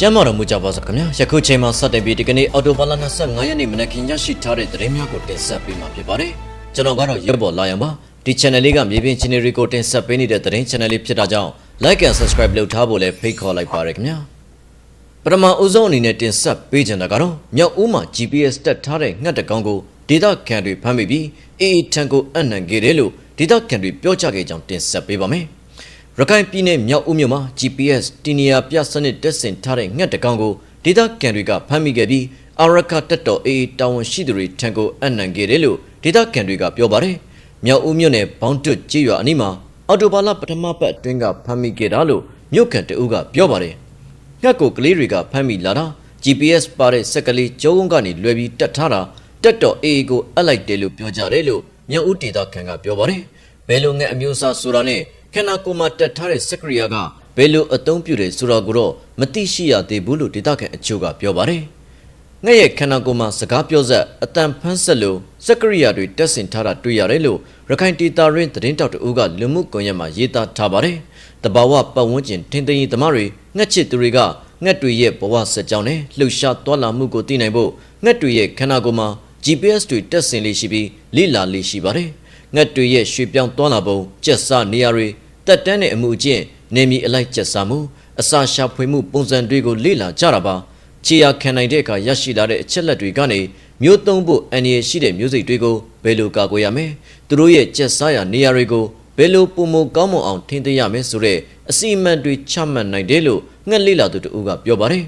ကျမ်းမာတော်မူကြပါစို့ခင်ဗျာယခုချိန်မှာစတင်ပြီးဒီကနေ့အော်တိုဘာလ25ရက်နေ့မနက်ခင်းရရှိထားတဲ့သတင်းများကိုတင်ဆက်ပေးမှာဖြစ်ပါတယ်ကျွန်တော်ကတော့ရပ်ပေါ်လာရန်ပါဒီ channel လေးကမြေပြင် channel တွေကိုတင်ဆက်ပေးနေတဲ့သတင်း channel လေးဖြစ်တာကြောင့် like and subscribe လုပ်ထားဖို့လည်းဖိတ်ခေါ်လိုက်ပါရခင်ဗျာပထမအဦးဆုံးအနေနဲ့တင်ဆက်ပေးချင်တာကတော့မြောက်ဦးမှာ GPS တက်ထားတဲ့ငှက်တကောင်ကိုဒေတာခံတွေဖမ်းမိပြီးအေအေထံကိုအနှံခဲ့တယ်လို့ဒေတာခံတွေပြောကြားခဲ့ကြောင်းတင်ဆက်ပေးပါမယ် ရခိုင်ပြည်နယ်မြောက်ဦးမြို့မှာ GPS တင်နီယာပြစနစ်တက်ဆင်ထားတဲ့ငှက်တကောင်ကိုဒေတာကန်တွေကဖမ်းမိခဲ့ပြီးအာရခတက်တော်အေးတာဝန်ရှိသူတွေထံကိုအနှံခဲ့တယ်လို့ဒေတာကန်တွေကပြောပါတယ်။မြောက်ဦးမြို့နယ်ဘောင်းတွတ်ကြေးရွာအနီးမှာအော်တိုဘာလပထမပတ်အတွင်းကဖမ်းမိခဲ့တာလို့မြို့ကန်တအုပ်ကပြောပါတယ်။ငှက်ကိုကလေးတွေကဖမ်းမိလာတာ GPS ပါတဲ့စက်ကလေးကျုံးကနေလွယ်ပြီးတက်ထားတာတက်တော်အေးကိုအပ်လိုက်တယ်လို့ပြောကြတယ်လို့မြောက်ဦးဒေတာကန်ကပြောပါတယ်။ဘယ်လိုငှက်အမျိုးအစားဆိုတာနဲ့ ခန္ဓာကိုယ်မှာတက်ထားတဲ့စက်ကရိယာကဘယ်လိုအသုံးပြုတယ်ဆိုတာကိုတော့မသိရှိရသေးဘူးလို့ဒေတာကန်အချို့ကပြောပါတယ်။ငှက်ရဲ့ခန္ဓာကိုယ်မှာစကားပြောဆက်အတန်ဖန်းဆက်လို့စက်ကရိယာတွေတက်ဆင်ထားတာတွေ့ရတယ်လို့ရခိုင်ဒေတာရင်းသတင်းတောက်တအူးကလူမှုကွန်ရက်မှာရေးသားထားပါတယ်။တဘာဝပတ်ဝန်းကျင်ထင်းသိမ်းရေးသမားတွေငှက်ချစ်သူတွေကငှက်တွေရဲ့ဘဝဆက်ကြောင်းနဲ့လှုပ်ရှားသွားလာမှုကိုသိနိုင်ဖို့ငှက်တွေရဲ့ခန္ဓာကိုယ်မှာ GPS တွေတက်ဆင်လေးရှိပြီးလိလာလေးရှိပါတယ်။ငှက်တွေရဲ့ရွှေပြောင်းသွားလာပုံကျက်စားနေရာတွေ တက်တန်းတဲ့အမှုအကျင့်နေမီအလိုက်ကျက်စားမှုအစာရှာဖွေမှုပုံစံတွေကိုလေ့လာကြတာပါခြေရခံနိုင်တဲ့အခါရရှိလာတဲ့အချက်လက်တွေကနေမျိုးသုံးဖို့အန္တရာယ်ရှိတဲ့မျိုးစိတ်တွေကိုဘယ်လိုကာကွယ်ရမလဲသူတို့ရဲ့ကျက်စားရနေရာတွေကိုဘယ်လိုပုံမကောင်းမွန်အောင်ထိန်းသိမ်းရမလဲဆိုတဲ့အစီအမံတွေချမှတ်နိုင်တယ်လို့ငှက်လေ့လာသူတို့ကပြောပါတယ်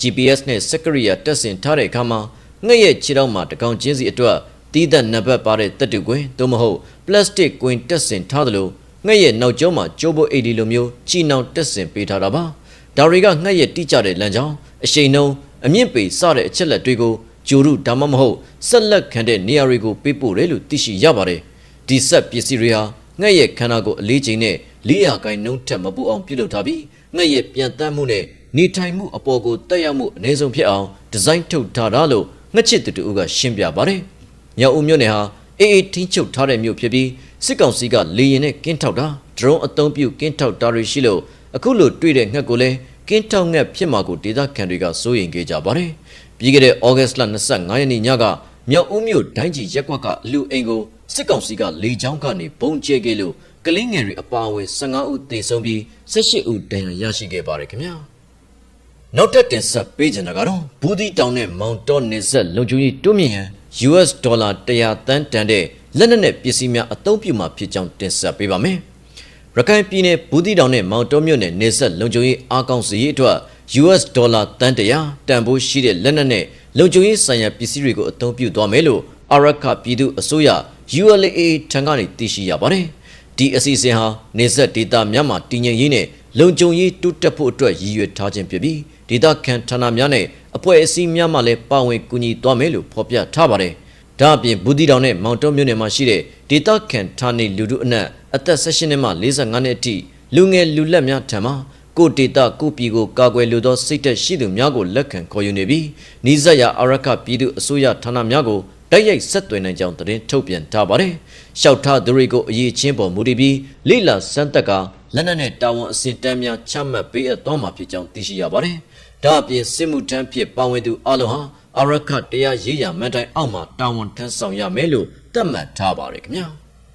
GPS နဲ့စက်ကရိယာတက်ဆင်ထားတဲ့အခါမှာငှက်ရဲ့ခြေထောက်မှာတကောင်ချင်းစီအတွက်တီးသက်နံပါတ်ပါတဲ့တက်တူကွင်းသို့မဟုတ်ပလတ်စတစ်ကွင်းတက်ဆင်ထားသလို ငှက်ရဲ့နောက်ကျောမှာကျိုးပုတ်အိတ်ဒီလိုမျိုးချီနှောင်တက်ဆင်ပေးထားတာပါဒါတွေကငှက်ရဲ့တိကျတဲ့လမ်းကြောင်းအရှိန်နှုံးအမြင့်ပေစတဲ့အချက်လက်တွေကိုဂျိုရုဒါမှမဟုတ်ဆက်လက်ခံတဲ့နေရာတွေကိုပေးပို့တယ်လို့သိရှိရပါတယ်ဒီဆက်ပစ္စည်းတွေဟာငှက်ရဲ့ခန္ဓာကိုယ်အလေးချိန်နဲ့လေးရာကိုင်းနှုံးထက်မပူအောင်ပြုလုပ်ထားပြီးငှက်ရဲ့ပြန်တမ်းမှုနဲ့နေထိုင်မှုအပေါ်ကိုတက်ရောက်မှုအနည်းဆုံးဖြစ်အောင်ဒီဇိုင်းထုတ်ထားတာလို့ငှက်ချစ်သူတို့ကရှင်းပြပါတယ်။ညောင်ဦးမြို့နယ်ဟာအေးအေးထင်းချုပ်ထားတဲ့မြို့ဖြစ်ပြီး စစ်ကောင်စီကလေရင်နဲ့ကင်းထောက်တာဒရုန်းအသုံးပြုကင်းထောက်တာတွေရှိလို့အခုလိုတွေ့တဲ့ငှက်ကိုလည်းကင်းထောက်ငှက်ဖြစ်မှာကိုဒေသခံတွေကစိုးရိမ်ခဲ့ကြပါတယ်။ပြီးခဲ့တဲ့ဩဂတ်စ်လ25ရက်နေ့ညကမြောက်ဦးမြို့ဒိုင်းကြီးရက်ကွက်ကလူအိမ်ကိုစစ်ကောင်စီကလေကြောင်းကနေပုံကျဲခဲ့လို့ကလင်းငယ်တွေအပါအဝင်15ဦးသေဆုံးပြီး18ဦးဒဏ်ရာရရှိခဲ့ပါတယ်ခင်ဗျာ။နောက်ထပ်တင်ဆက်ပေးချင်တာကတော့ဘူးဒီတောင်နဲ့မောင်တောနေဆက်လုံခြုံရေးတိုးမြင့်ရန် US ဒေါ်လာ100တန်းတန်တဲ့ လက်နက်နဲ့ပစ္စည်းများအသုံးပြုမှာဖြစ်ကြောင်းတင်ဆက်ပေးပါမယ်။ရခိုင်ပြည်နယ်ဘူးဒီတောင်နဲ့မောင်တောမြို့နယ်နေဆက်လုံခြုံရေးအားကောင်းစီရေးအတွက် US ဒေါ်လာတန်100တန်ဖိုးရှိတဲ့လက်နက်နဲ့လုံခြုံရေးဆိုင်ရာပစ္စည်းတွေကိုအသုံးပြုသွားမယ်လို့အာရခပြည်သူအစိုးရ ULA ထံကနေသိရှိရပါတယ်။ဒီအစီအစဉ်ဟာနေဆက်ဒေတာများမှာတည်ငြိမ်ရေးနဲ့လုံခြုံရေးတိုးတက်ဖို့အတွက်ရည်ရွယ်ထားခြင်းဖြစ်ပြီးဒေတာခံဌာနများနဲ့အဖွဲ့အစည်းများမှလည်းပါဝင်ကူညီသွားမယ်လို့ဖော်ပြထားပါတယ်။ ဒါအပြင်ဘူးတီတောင်နဲ့မောင်တောမြို့နယ်မှာရှိတဲ့ဒေတာခံဌာနေလူထုအနက်အသက်16နှစ်မှ45နှစ်အထိလူငယ်လူလက်များထံမှကိုဒေတာကိုပြည်ကိုကာကွယ်လိုသောစိတ်သက်ရှိသူများကိုလက်ခံခေါ်ယူနေပြီးနိဇရအာရခပြည်သူအစိုးရဌာနများကိုတိုက်ရိုက်ဆက်သွယ်နိုင်ကြောင်းသတင်းထုတ်ပြန်ထားပါတယ်။ရှောက်ထားသူတွေကိုအရေးချင်းပေါ်မူတည်ပြီးလိလာစမ်းသက်ကလက်နက်နဲ့တာဝန်အစင်တန်းများချမှတ်ပေးအပ်သွားမှာဖြစ်ကြောင်းသိရှိရပါတယ်။ ဒါအပြင်စစ်မှုထမ်းဖြစ်ပါဝင်သူအလုံးဟာအာရခတရားရေးရမှန်တိုင်အောက်မှာတာဝန်ထမ်းဆောင်ရမယ်လို့သတ်မှတ်ထားပါတယ်ခင်ဗျာ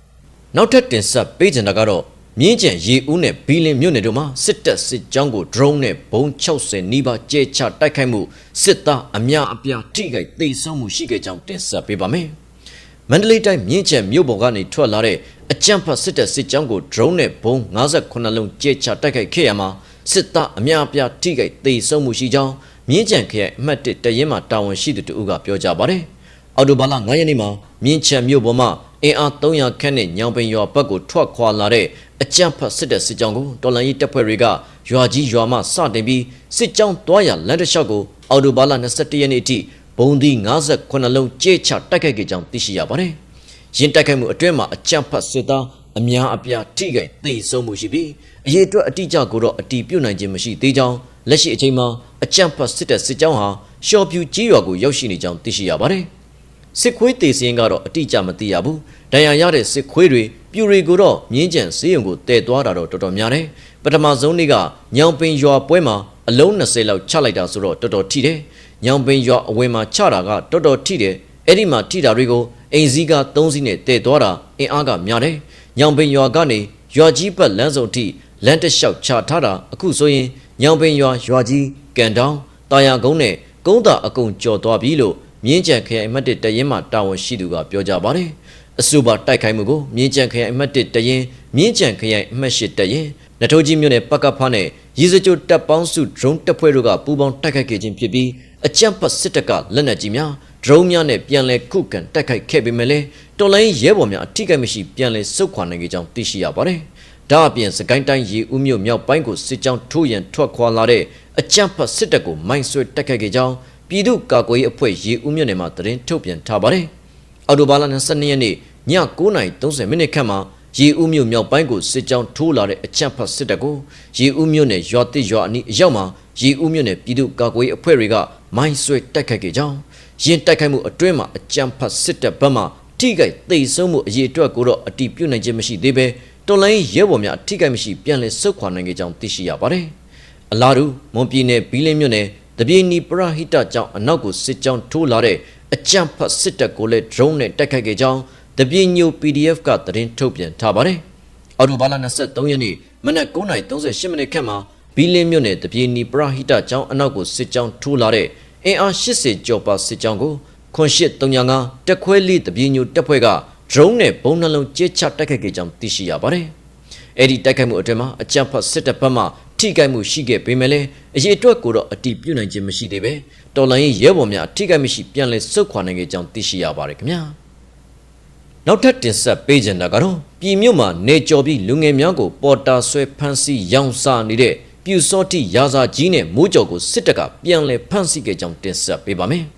။နောက်ထပ်တင်ဆက်ပေးချင်တာကတော့မြင်းကျန်ရေဦးနဲ့ဘီလင်မြို့နယ်တို့မှာစစ်တပ်စစ်ကြောင်းကို drone နဲ့ဘုံ60နီးပါးကျဲချတိုက်ခိုက်မှုစစ်သားအများအပြားထိခိုက်သိဆုံးမှုရှိခဲ့ကြောင်းတင်ဆက်ပေးပါမယ်။မန္တလေးတိုင်းမြင်းကျန်မြို့ပေါ်ကနေထွက်လာတဲ့အကြမ်းဖက်စစ်တပ်စစ်ကြောင်းကို drone နဲ့ဘုံ58လုံးကျဲချတိုက်ခိုက်ခဲ့ရမှာ စစ်သားအများအပြားထိခိုက်သိဆုံးမှုရှိကြောင်းမြင်းကျန်ခရိုင်အမှတ်1တရင်မှာတာဝန်ရှိသူတို့ကပြောကြပါတယ်။အော်တိုဘာလ9ရက်နေ့မှာမြင်းချံမြို့ပေါ်မှာအင်အား300ခန့်နဲ့ညောင်ပင်ရွာဘက်ကိုထွက်ခွာလာတဲ့အကြမ်းဖက်စစ်တပ်စစ်ကြောင်းကိုတော်လန်ရေးတပ်ဖွဲ့တွေကရွာကြီးရွာမှစတင်ပြီးစစ်ကြောင်းသွားရလမ်းတစ်လျှောက်ကိုအော်တိုဘာလ21ရက်နေ့အထိဘုံဒီ58လုံးကြေးချတိုက်ခိုက်ခဲ့ကြောင်းသိရှိရပါတယ်။ရင်တိုက်ခိုက်မှုအတွင်းမှာအကြမ်းဖက်စစ်သားအများအပြားထိခိုက်သိဆုံးမှုရှိပြီး အရေးအတွက်အတိအကျကိုတော့အတီးပြုတ်နိုင်ခြင်းမရှိသေးကြောင်းလက်ရှိအချိန်မှာအကြမ်းဖက်စစ်တပ်စစ်ကြောင်းဟာရှော့ပြူကြီးရွာကိုရောက်ရှိနေကြောင်းသိရှိရပါတယ်။စစ်ခွေးတေစင်းကတော့အတိအကျမသိရဘူး။ဒဏ်ရာရတဲ့စစ်ခွေးတွေပြူတွေကိုတော့မြင်းကြံစေးရုံကိုတည်သွားတာတော့တော်တော်များတယ်။ပထမဆုံးနေ့ကညောင်ပင်ရွာပွဲမှာအလုံး20လောက်ချလိုက်တာဆိုတော့တော်တော်ထိတယ်။ညောင်ပင်ရွာအဝယ်မှာချတာကတော်တော်ထိတယ်။အဲ့ဒီမှာထိတာတွေကိုအိမ်စည်းက3စီးနဲ့တည်သွားတာအင်အားကများတယ်။ညောင်ပင်ရွာကနေရွာကြီးပတ်လမ်းစုံထိ လမ်းတစ်လျှောက်ချထားတာအခုဆိုရင်ညောင်ပင်ရွာရွာကြီးကန်တောင်တာယာကုန်းနဲ့ကုန်းတာအကုံကျော်သွားပြီလို့မြင်းကြံခရိုင်အမှတ်1တရင်မှတာဝန်ရှိသူကပြောကြပါတယ်။အဆိုပါတိုက်ခိုက်မှုကိုမြင်းကြံခရိုင်အမှတ်1တရင်မြင်းကြံခရိုင်အမှတ်8တရင်နထိုးကြီးမြို့နယ်ပကဖားနဲ့ရီစကြိုတပ်ပေါင်းစု drone တပ်ဖွဲ့တို့ကပူးပေါင်းတိုက်ခိုက်ခဲ့ခြင်းဖြစ်ပြီးအကြမ်းဖက်စစ်တပ်ကလက်နက်ကြီးများ drone များနဲ့ပြန်လည်ခုခံတိုက်ခိုက်ခဲ့ပေမဲ့လည်းတော်လိုင်းရဲဘော်များအထိကိမရှိပြန်လည်ဆုတ်ခွာနိုင်ကြကြောင်းသိရှိရပါတယ်။ ဒါအပြင်စကိုင်းတိုင်းရေဦးမြို့မြောက်ပိုင်းကိုစစ်ကြောင်းထိုးရန်ထွက်ခွာလာတဲ့အကြမ်းဖက်စစ်တပ်ကိုမိုင်းဆွဲတိုက်ခိုက်ခဲ့ကြောင်းပြည်သူ့ကာကွယ်ရေးအဖွဲ့ရေဦးမြို့နယ်မှာသတင်းထုတ်ပြန်ထားပါတယ်။အော်တိုဘာလ22ရက်နေ့ည9:30မိနစ်ခန့်မှာရေဦးမြို့မြောက်ပိုင်းကိုစစ်ကြောင်းထိုးလာတဲ့အကြမ်းဖက်စစ်တပ်ကိုရေဦးမြို့နယ်ရွာတစ်ရွာအနီးအရောက်မှာရေဦးမြို့နယ်ပြည်သူ့ကာကွယ်ရေးအဖွဲ့တွေကမိုင်းဆွဲတိုက်ခိုက်ခဲ့ကြောင်းရင်တိုက်ခိုက်မှုအတွင်းမှာအကြမ်းဖက်စစ်တပ်ဘက်မှထိခိုက်သိမ်းဆုံးမှုအရေးအတွက်ကိုတော့အတိပြုနိုင်ခြင်းမရှိသေးပဲ တော်လိုင်းရဲဘော်များထိခိုက်မရှိပြန်လည်ဆုတ်ခွာနိုင်ကြကြောင်းသိရှိရပါတယ်။အလားတူမွန်ပြည်နယ်ဘီလင်းမြို့နယ်တပြေနီပရဟိတကြောင့်အနောက်ကိုစစ်ကြောင်းထိုးလာတဲ့အကြမ်းဖက်စစ်တပ်ကိုလည်း drone နဲ့တိုက်ခိုက်ခဲ့ကြောင်းတပြေညို PDF ကသတင်းထုတ်ပြန်ထားပါတယ်။အော်တိုဘာလ23ရက်နေ့မနက်9:38မိနစ်ခန့်မှာဘီလင်းမြို့နယ်တပြေနီပရဟိတကြောင့်အနောက်ကိုစစ်ကြောင်းထိုးလာတဲ့အင်အား80ကျော်ပါစစ်ကြောင်းကိုခွန်8335တက်ခွဲလေးတပြေညိုတပ်ဖွဲ့က drone နဲ့ဘုံနှလုံးကျဲချတိုက်ခိုက်ခဲ့ကြောင်းသိရှိရပါတယ်။အဲ့ဒီတိုက်ခိုက်မှုအတွင်းမှာအကြမ်းဖက်စစ်တပ်ဘက်မှထိခိုက်မှုရှိခဲ့ပေမဲ့လည်းအရေးအတွက်ကိုတော့အတိပြုနိုင်ခြင်းမရှိသေးပဲတော်လိုင်းရဲဘော်များထိခိုက်မရှိပြန်လည်ဆုတ်ခွာနိုင်ခဲ့ကြောင်းသိရှိရပါတယ်ခင်ဗျာ။နောက်ထပ်တင်ဆက်ပေးချင်တာကတော့ပြည်မြို့မှာနေကြော်ပြီးလူငယ်များကိုပေါ်တာဆွဲဖမ်းဆီးရောင်းစားနေတဲ့ပြူစောတိရာဇာကြီးနဲ့မိုးကြော်ကိုစစ်တပ်ကပြန်လည်ဖမ်းဆီးခဲ့ကြောင်းတင်ဆက်ပေးပါမယ်။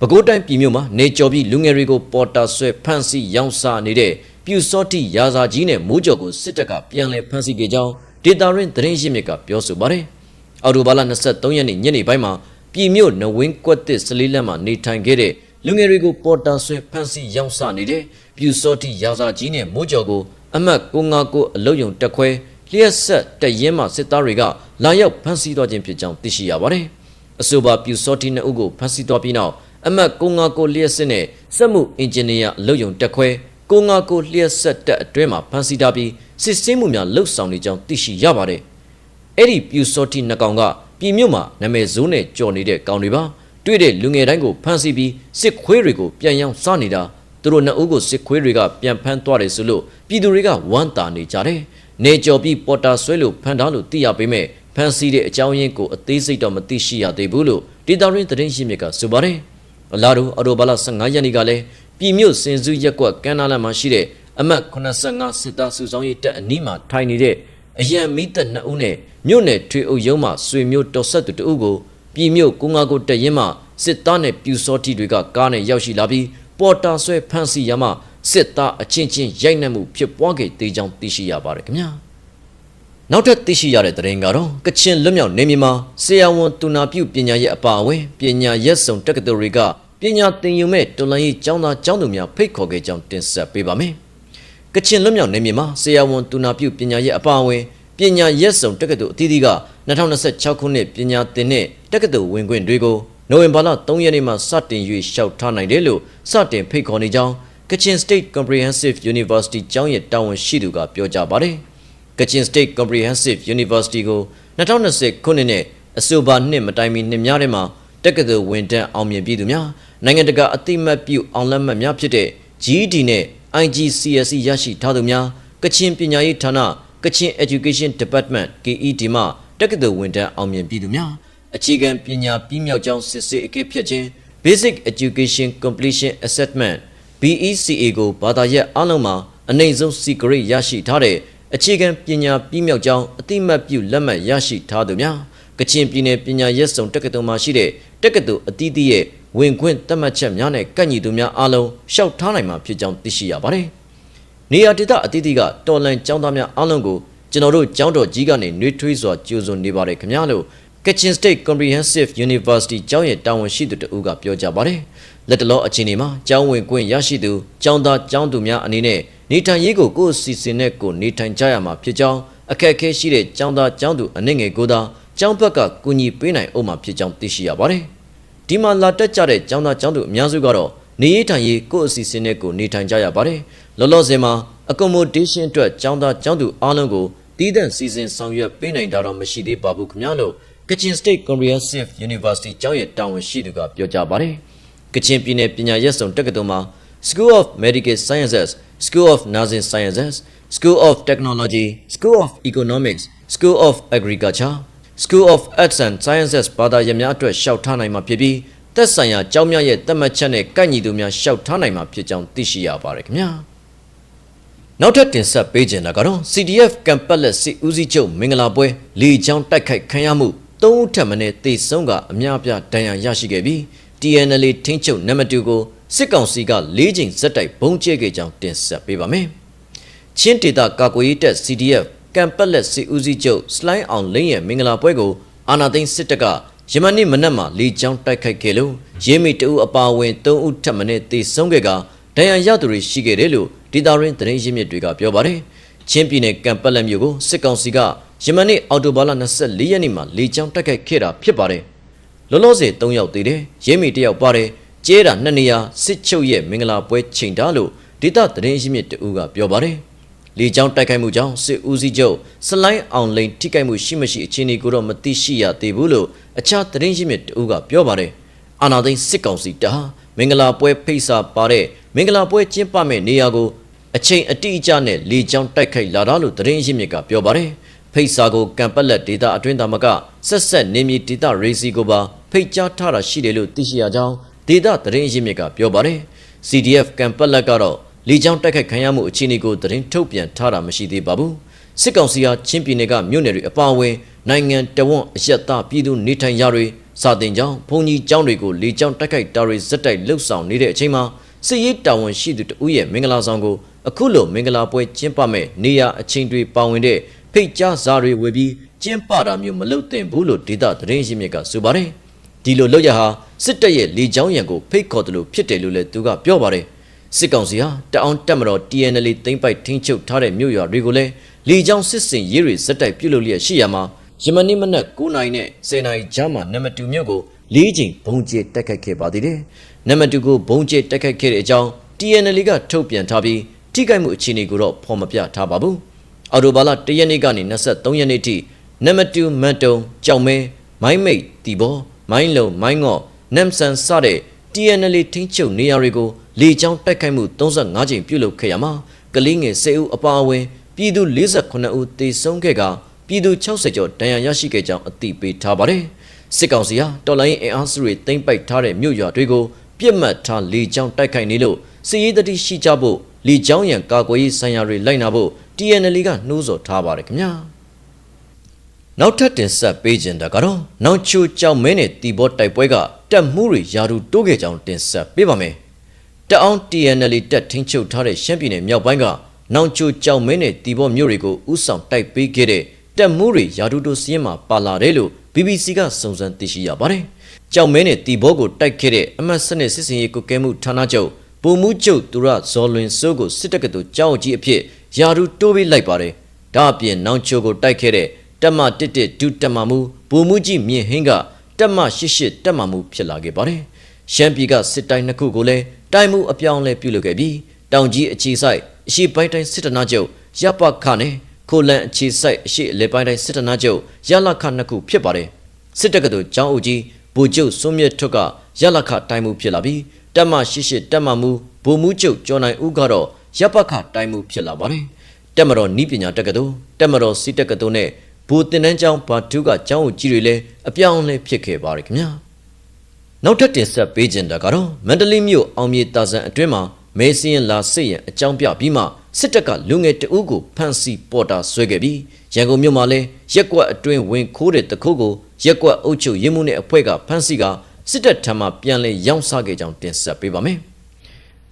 ပဲခူးတိုင်းပြည်မြို့မှာနေကြော်ပြီးလူငယ်တွေကိုပေါ်တာဆွဲဖမ်းဆီးရောင်းစားနေတဲ့ပြူစောတိရာဇာကြီးနဲ့မိုးကြော်ကိုစစ်တပ်ကပြန်လည်ဖမ်းဆီးခဲ့ကြောင်းဒေတာရင်းသတင်းရင်းမြစ်ကပြောဆိုပါတယ်။အော်တိုဘာလ23ရက်နေ့ညနေပိုင်းမှာပြည်မြို့နဝင်းကွက်တစ်စလေးလက်မှာနေထိုင်ခဲ့တဲ့လူငယ်တွေကိုပေါ်တာဆွဲဖမ်းဆီးရောင်းစားနေတဲ့ပြူစောတိရာဇာကြီးနဲ့မိုးကြော်ကိုအမတ်959အလုတ်ယုံတက်ခွဲလျှက်ဆက်တရင်မှစစ်သားတွေကလာရောက်ဖမ်းဆီးသွားခြင်းဖြစ်ကြောင်းသိရှိရပါတယ်။အဆိုပါပြူစောတိနှစ်ဦးကိုဖမ်းဆီးသွားပြီးနောက် အမတ်959လျှက်စစ်နဲ့စက်မှုအင်ဂျင်နီယာအလုတ်ယုံတက်ခွဲ959လျှက်ဆက်တက်အတွင်းမှာဖမ်းဆီးထားပြီးစစ်ဆေးမှုများလှုပ်ဆောင်နေကြောင်းသိရှိရပါတယ်။အဲ့ဒီပြူစောတိနှစ်ကောင်ကပြည်မြို့မှာနာမည်ဇိုးနဲ့ကြော်နေတဲ့ကောင်တွေပါတွေ့တဲ့လူငယ်တိုင်းကိုဖမ်းဆီးပြီးစစ်ခွေးတွေကိုပြန်ရောင်းစားနေတာသူတို့နှစ်ဦးကိုစစ်ခွေးတွေကပြန်ဖမ်းသွားတယ်ဆိုလို့ပြည်သူတွေကဝမ်းသာနေကြတယ်။နေကြော်ပြီးပေါ်တာဆွဲလို့ဖမ်းထားလို့သိရပေမဲ့ဖမ်းဆီးတဲ့အကြောင်းရင်းကိုအသေးစိတ်တော့မသိရှိရသေးဘူးလို့ဒေတာရင်းသတင်းရှင်းမြစ်ကဆိုပါတယ်။ အလားတူအော်တိုဘာလ15ရက်နေ့ကလည်းပြည်မြို့စင်စုရက်ကွက်ကမ်းနားလမ်းမှာရှိတဲ့အမတ်85စစ်သားစုဆောင်ရေးတပ်အနီးမှာထိုင်နေတဲ့အရန်မိသက်နှစ်ဦးနဲ့မြို့နယ်ထွေအုပ်ရုံးမှဆွေမျိုးတော်ဆက်သူတဦးကိုပြည်မြို့ကုန်းငါကိုတက်ရင်မှစစ်သားနဲ့ပြူစောတိတွေကကားနဲ့ရောက်ရှိလာပြီးပေါ်တာဆွဲဖမ်းဆီးရမှစစ်သားအချင်းချင်းရိုက်နှက်မှုဖြစ်ပွားခဲ့သေးကြောင်းသိရှိရပါတယ်ခင်ဗျာ နောက်ထပ်သိရှိရတဲ့သတင်းကတော့ကချင်လွတ်မြောက်နေမြေမှာဆရာဝန်တူနာပြုပညာရဲ့အပါအဝင်ပညာရက်စုံတက္ကသိုလ်တွေကပညာသင်ယူမဲ့တော်လှန်ရေးကျောင်းသားကျောင်းသူများဖိတ်ခေါ်ခဲ့ကြောင်းတင်ဆက်ပေးပါမယ်။ကချင်လွတ်မြောက်နေမြေမှာဆရာဝန်တူနာပြုပညာရဲ့အပါအဝင်ပညာရက်စုံတက္ကသိုလ်အသီးသီးက2026ခုနှစ်ပညာသင်တဲ့တက္ကသိုလ်ဝင်ခွင့်တွေကိုနိုဝင်ဘာလ3ရက်နေ့မှာစတင်၍ရှောက်ထားနိုင်တယ်လို့စတင်ဖိတ်ခေါ်နေကြောင်း Kachin State Comprehensive University ကျောင်းရဲ့တာဝန်ရှိသူကပြောကြားပါတယ်။ Kachin State Comprehensive University ကို2020ခုနှစ်နဲ့အဆိုပါနှစ်မတိုင်မီနှစ်များထဲမှာတက္ကသိုလ်ဝင်တန်းအောင်မြင်ပြည်သူများနိုင်ငံတကာအသိမှတ်ပြုအောင်လက်မှတ်များဖြစ်တဲ့ GED နဲ့ IGCSE ရရှိထားသူများကချင်ပညာရေးဌာနကချင် Education Department KED မှတက္ကသိုလ်ဝင်တန်းအောင်မြင်ပြည်သူများအခြေခံပညာပြီးမြောက်ကြောင်းစစ်ဆေးအကဲဖြတ်ခြင်း Basic Education Completion Assessment BECA ကိုဘာသာရပ်အလုံးမှာအနိုင်ဆုံးစီဂရိတ်ရရှိထားတဲ့ အခြေခံပညာပြီးမြောက်ကြောင်းအတိမတ်ပြုလက်မှတ်ရရှိထားသူများကချင်ပြည်နယ်ပညာရေးစုံတက္ကသိုလ်မှာရှိတဲ့တက္ကသိုလ်အသီးသီးရဲ့ဝင်ခွင့်သတ်မှတ်ချက်များနဲ့ကန့်ညီသူများအားလုံးရှောက်ထားနိုင်မှာဖြစ်ကြောင်းသိရှိရပါတယ်။နေရာဒေသအသီးသီးကတော်လန်ကျောင်းသားများအားလုံးကိုကျွန်တော်တို့ကျောင်းတော်ကြီးကနေနှွေးထွေးစွာကြိုးစွန်နေပါတယ်ခင်ဗျာလို့ Kachin State Comprehensive University ကျောင်းရဲ့တာဝန်ရှိသူတဦးကပြောကြားပါတယ်။လက်တလောအခြေအနေမှာကျောင်းဝင်ခွင့်ရရှိသူကျောင်းသားကျောင်းသူများအနေနဲ့ နေထိုင်ရေးကိုကိုယ်စီစဉ်နဲ့ကိုနေထိုင်ကြရမှာဖြစ်ကြောင်းအခက်အခဲရှိတဲ့ကျောင်းသားကျောင်းသူအနည်းငယ်ကိုသာကျောင်းဘက်ကကူညီပေးနိုင်အောင်မှာဖြစ်ကြောင်းသိရှိရပါတယ်။ဒီမှာလာတက်ကြတဲ့ကျောင်းသားကျောင်းသူအများစုကတော့နေရေးထိုင်ရေးကိုယ့်အစီအစဉ်နဲ့ကိုယ်နေထိုင်ကြရပါတယ်။လောလောဆယ်မှာ accommodation အတွက်ကျောင်းသားကျောင်းသူအားလုံးကိုတည်တဲ့စီစဉ်ဆောင်ရွက်ပေးနိုင်တာတော့မရှိသေးပါဘူးခင်ဗျာလို့ Kachin State Comprehensive University ကျောင်းရဲ့တာဝန်ရှိသူကပြောကြားပါတယ်။ကချင်ပြည်နယ်ပညာရေးဆောင်တက္ကသိုလ်မှာ School of Medical Sciences, School of Nursing Sciences, School of Technology, School of Economics, School of Agriculture, School of Arts and Sciences ဘာသာရပ်များအတွက်ရှောက်ထားနိုင်မှာဖြစ်ပြီးသက်ဆိုင်ရာကျောင်းများရဲ့သတ်မှတ်ချက်နဲ့ကိုက်ညီသူများရှောက်ထားနိုင်မှာဖြစ်ကြောင်းသိရှိရပါတယ်ခင်ဗျာ။နောက်ထပ်တင်ဆက်ပေးခြင်းတာကတော့ CDF ကမ်ပတ်လက်စစ်ဦးစီးချုပ်မင်္ဂလာပွဲလေချောင်းတိုက်ခိုက်ခံရမှုသုံးဦးထပ်မံနဲ့တေဆုံးကအများအပြားဒဏ်ရာရရှိခဲ့ပြီး TNL ထင်းချုပ်နံပါတ်2ကို စစ်ကောင်စီက၄ချိန်ဇက်တိုက်ဘုံကျဲခဲ့ကြောင်းတင်ဆက်ပေးပါမယ်။ချင်းဒေတာကာကွယ်ရေးတပ် CDF ကမ်ပတ်လက်စစ်ဦးစီးချုပ်စလိုင်းအောင်လင်းရဲ့မင်္ဂလာပွဲကိုအာနာသိန်းစစ်တပ်ကယမန်နေ့မနက်မှာလေကြောင်းတိုက်ခိုက်ခဲ့လို့ရဲမိတအုပ်အပါအဝင်၃ဦးထပ်မံနဲ့တေဆုံးခဲ့ကဒဏ်ရာရသူတွေရှိခဲ့တယ်လို့ဒေတာရင်းသတင်းရင်းမြစ်တွေကပြောပါတယ်။ချင်းပြည်နယ်ကမ်ပတ်လက်မြို့ကိုစစ်ကောင်စီကယမန်နေ့အော်တိုဘာလ24ရက်နေ့မှာလေကြောင်းတိုက်ခိုက်ခဲ့တာဖြစ်ပါတယ်။လောလောဆယ်၃ယောက်သေးတယ်ရဲမိတစ်ယောက်ပါတယ် ကျဲတာနှစ်နေရာစစ်ချုပ်ရဲ့မင်္ဂလာပွဲချိန်တာလို့ဒေတာသတင်းရင်းမြစ်တအူးကပြောပါတယ်။လေကြောင်းတိုက်ခိုက်မှုကြောင့်စစ်ဦးစီးချုပ်စလိုင်းအောင်လိန်ထိခိုက်မှုရှိမရှိအခြေအနေကိုတော့မသိရှိရသေးဘူးလို့အခြားသတင်းရင်းမြစ်တအူးကပြောပါတယ်။အာနာသိန်းစစ်ကောင်စီတပ်ဟာမင်္ဂလာပွဲဖိတ်စာပါတဲ့မင်္ဂလာပွဲကျင်းပမဲ့နေရာကိုအချိန်အတိအကျနဲ့လေကြောင်းတိုက်ခိုက်လာတာလို့သတင်းရင်းမြစ်ကပြောပါတယ်။ဖိတ်စာကိုကံပက်လက်ဒေတာအတွင်းသားမကဆက်ဆက်နေမီဒေတာရေစီကိုပါဖိတ်ကြားထားတာရှိတယ်လို့သိရှိရကြောင်း ဒေတာသတင်းရင်းမြစ်ကပြောပါတယ်။ CDF ကံပက်လက်ကတော့လေကြောင်းတိုက်ခိုက်ခံရမှုအခြေအနေကိုသတင်းထုတ်ပြန်ထားတာမရှိသေးပါဘူး။စစ်ကောင်စီဟာချင်းပြည်နယ်ကမြို့နယ်တွေအပါအဝင်နိုင်ငံတဝန်းအရက်သားပြည်သူနေထိုင်ရာတွေစာတင်ကြောင်းဘုံကြီးကျောင်းတွေကိုလေကြောင်းတိုက်ခိုက်တာတွေဇက်တိုက်လှုပ်ဆောင်နေတဲ့အချိန်မှာစစ်ရေးတာဝန်ရှိသူတဦးရဲ့မင်္ဂလာဆောင်ကိုအခုလိုမင်္ဂလာပွဲကျင်းပမဲ့နေရအချင်းတွေပါဝင်တဲ့ဖိတ်ကြားစာတွေဝေပြီးကျင်းပတာမျိုးမလုပ်သင့်ဘူးလို့ဒေတာသတင်းရင်းမြစ်ကဆိုပါတယ် ဒီလိုလုပ်ရဟာစစ်တပ်ရဲ့လေကြောင်းရန်ကိုဖိတ်ခေါ်တယ်လို့ဖြစ်တယ်လို့လည်းသူကပြောပါတယ်စစ်ကောင်စီဟာတအောင်တက်မတော် TNL သိမ့်ပိုက်ထင်းချုပ်ထားတဲ့မြို့ရွာတွေကိုလည်းလေကြောင်းစစ်စင်ရေးတွေဇက်တိုက်ပြုလုပ်လျက်ရှိရမှာယမနေ့မနက်9နိုင်နဲ့10နိုင်ကြားမှာနံပါတ်2မြို့ကို၄ချိန်ဘုံကျဲတက်ခတ်ခဲ့ပါသေးတယ်နံပါတ်2ကိုဘုံကျဲတက်ခတ်ခဲ့တဲ့အကြောင်း TNL ကထုတ်ပြန်ထားပြီးထိခိုက်မှုအခြေအနေကိုတော့ဖော်မပြထားပါဘူးအော်တိုဘာလ1ရက်နေ့ကနေ23ရက်နေ့ထိနံပါတ်2မန်တုံကြောက်မဲမိုင်းမိတ်တီဘော မိုင်းလုံမိုင်းငော့နမ်ဆန်စတဲ့ TNL ထင်းချုပ်နေရာတွေကိုလေကြောင်းတိုက်ခိုက်မှု35ကြိမ်ပြုလုပ်ခဲ့ရမှာကလေးငယ်10ဦးအပါအဝင်ပြည်သူ48ဦးသေဆုံးခဲ့ကပြည်သူ60ကျော်ဒဏ်ရာရရှိခဲ့ကြောင်းအသိပေးထားပါတယ်စစ်ကောင်စီဟာတော်လိုင်းအင်အားစုတွေတင်ပိုက်ထားတဲ့မြို့ရွာတွေကိုပြစ်မှတ်ထားလေကြောင်းတိုက်ခိုက်နေလို့စစ်ရေးတတိရှိကြဖို့လေကြောင်းရန်ကာကွယ်ရေးဆိုင်ရာတွေလိုက်နာဖို့ TNL ကနှိုးဆော်ထားပါတယ်ခင်ဗျာ နောက်ထပ်တင်ဆက်ပေးခြင်းတာကတော့နောက်ချိုကြောင်မဲနဲ့တီဘောတိုက်ပွဲကတက်မှုတွေယာတူတိုးခဲ့ကြောင်းတင်ဆက်ပေးပါမယ်တအောင် TNL တက်ထင်းချုပ်ထားတဲ့ရှမ်းပြည်နယ်မြောက်ပိုင်းကနောင်ချိုကြောင်မဲနဲ့တီဘောမြို့တွေကိုဥဆောင်တိုက်ပေးခဲ့တဲ့တက်မှုတွေယာတူတိုးစည်းမှာပါလာတယ်လို့ BBC ကစုံစမ်းသိရှိရပါတယ်ကြောင်မဲနဲ့တီဘောကိုတိုက်ခဲ့တဲ့အမတ်စနစ်စစ်စင်ရေးကုကဲမှုဌာနချုပ်ပုံမှုချုပ်သူရဇော်လွင်စိုးကိုစစ်တပ်ကတူကြောင်းကြီးအဖြစ်ယာတူတိုးပေးလိုက်ပါတယ်ဒါအပြင်နောင်ချိုကိုတိုက်ခဲ့တဲ့ တက်မတစ်တစ်ဒုတက်မမှုဘူမှုကြီးမြင့်ဟင်းကတက်မရှစ်ရှစ်တက်မမှုဖြစ်လာခဲ့ပါတယ်။ရှမ်းပြည်ကစစ်တိုင်းနှစ်ခုကိုလည်းတိုင်မှုအပြောင်းလဲပြုလုပ်ခဲ့ပြီးတောင်ကြီးအခြေဆိုင်အရှိပိုင်းတိုင်းစစ်တနာချုပ်ရပ်ပခနဲ့ခိုလန်အခြေဆိုင်အရှိအလဲပိုင်းတိုင်းစစ်တနာချုပ်ရလခနှစ်ခုဖြစ်ပါတယ်။စစ်တပ်ကတူကျောင်းအုပ်ကြီးဘူကျုပ်စွမြတ်ထွတ်ကရလခတိုင်မှုဖြစ်လာပြီးတက်မရှစ်ရှစ်တက်မမှုဘူမှုချုပ်ကျော်နိုင်ဦးကတော့ရပ်ပခတိုင်မှုဖြစ်လာပါတယ်။တက်မတော်နီးပညာတက္ကသိုလ်တက်မတော်စီတက္ကသိုလ်နဲ့ ဘူတင်တန်းကျောင်းဘာတူးကကျောင်းအကြီးတွေလည်းအပြောင်းလဲဖြစ်ခဲ့ပါတယ်ခင်ဗျာနောက်ထပ်တင်ဆက်ပေးခြင်းတာကတော့မန္တလေးမြို့အောင်မြေတာဆန်အတွင်းမှာမဲစင်းလာစစ်ရင်အကြောင်းပြပြီးမှစစ်တပ်ကလူငယ်တအုပ်ကိုဖမ်းဆီးပေါ်တာဆွဲခဲ့ပြီးရန်ကုန်မြို့မှာလည်းရက်ကွက်အတွင်းဝင်ခိုးတဲ့တခုကိုရက်ကွက်အုပ်ချုပ်ရေးမှုနဲ့အဖွဲ့ကဖမ်းဆီးကစစ်တပ်ထံမှပြန်လဲရောင်းစားခဲ့ကြောင်းတင်ဆက်ပေးပါမယ်